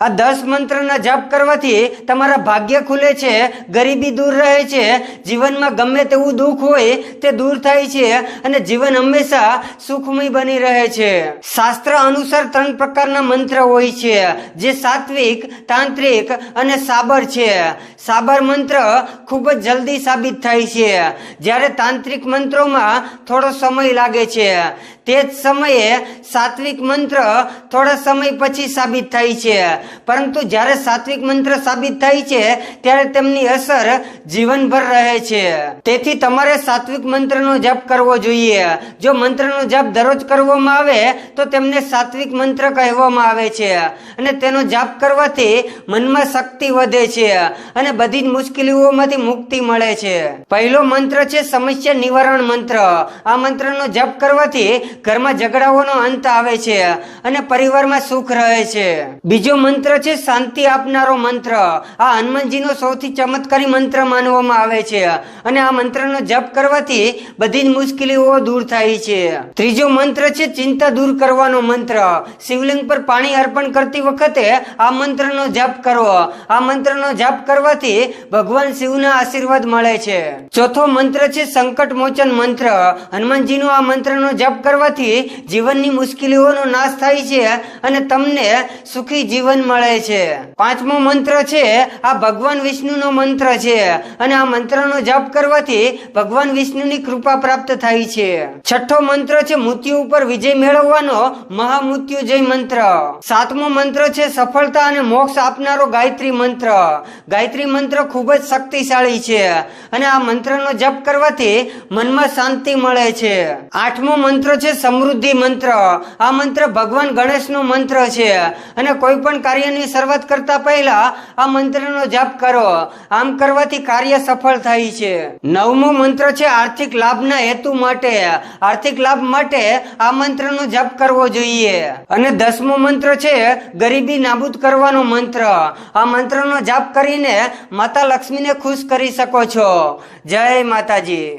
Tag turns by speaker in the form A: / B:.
A: આ દસ મંત્રના જપ કરવાથી તમારા ભાગ્ય ખુલે છે, ગરીબી દૂર રહે છે, જીવનમાં ગમે તેવું દુઃખ હોય તે દૂર થાય છે અને જીવન હંમેશા સુખમય બની રહે છે. શાસ્ત્ર અનુસાર ત્રણ પ્રકારના મંત્ર હોય છે, જે સાત્વિક, તાંત્રિક અને સાબર છે. સાબર મંત્ર ખૂબ જ જલ્દી સાબિત થાય છે. જ્યારે તાંત્રિક મંત્રોમાં થોડો સમય લાગે છે, તે જ સમયે સાત્વિક મંત્ર થોડા સમય પછી સાબિત થાય છે. પરંતુ જ્યારે સાત્વિક મંત્ર સાબિત થાય છે, ત્યારે તેમની અસર જીવનભર રહે છે. તેથી તમારે સાત્વિક મંત્રનો જપ કરવો જોઈએ. જો મંત્રનો જપ દરરોજ કરવામાં આવે, તો તેમને સાત્વિક મંત્ર કહેવામાં આવે છે. અને તેનો જાપ કરવાથી મનમાં શક્તિ વધે છે. અને બધી જ મુશ્કેલીઓમાંથી મુક્તિ મળે છે. પહેલો મંત્ર છે સમસ્યા નિવારણ મંત્ર. આ મંત્રનો જપ કરવાથી ઘરમાં ઝઘડાઓનો અંત આવે છે અને પરિવારમાં સુખ રહે છે. બીજો મંત્ર છે શાંતિ આપનારો મંત્ર. આ હનુમાનજીનો સૌથી ચમત્કારી મંત્ર માનવામાં આવે છે અને આ મંત્રનો જપ કરવાથી બધી જ મુશ્કેલીઓ દૂર થાય છે. ત્રીજો મંત્ર છે ચિંતા દૂર કરવાનો મંત્ર. શિવલિંગ પર પાણી અર્પણ કરતી વખતે આ મંત્રનો જપ કરવો આ મંત્રનો જપ કરવાથી ભગવાન શિવના આશીર્વાદ મળે છે. ચોથો મંત્ર છે સંકટ મોચન મંત્ર. હનુમાનજીનો આ મંત્રનો જપ કરવાથી જીવનની મુશ્કેલીઓનો નાશ થાય છે અને તમને સુખી જીવન મળે છે. પાંચમો મંત્ર છે આ ભગવાન વિષ્ણુનો મંત્ર છે અને આ મંત્રનો જપ કરવાથી ભગવાન વિષ્ણુની કૃપા પ્રાપ્ત થાય છે. છઠ્ઠો મંત્ર છે મૃત્યુ ઉપર વિજય મેળવવાનો મહામૃત્યુજય મંત્ર. સાતમો મંત્ર છે સફળતા અને મોક્ષ આપનારો ગાયત્રી મંત્ર. ગાયત્રી મંત્ર ખૂબ જ શક્તિશાળી છે અને આ મંત્રનો જપ કરવાથી મનમાં શાંતિ મળે છે. આઠમો મંત્ર છે સમૃદ્ધિ મંત્ર. આ મંત્ર ભગવાન ગણેશનો મંત્ર છે અને કોઈ પણ કાર્યની શરૂઆત કરતા પહેલા આ મંત્રનો જપ કરો. આમ કરવાથી કાર્ય સફળ થાય છે. નવમો મંત્ર છે આર્થિક લાભના હેતુ માટે. આર્થિક લાભ માટે આ મંત્રનો જપ કરવો જોઈએ. અને દસમો મંત્ર છે ગરીબી નાબૂદ કરવાનો મંત્ર. આ મંત્રનો જાપ કરીને માતા લક્ષ્મીને ખુશ કરી શકો છો. જય માતાજી.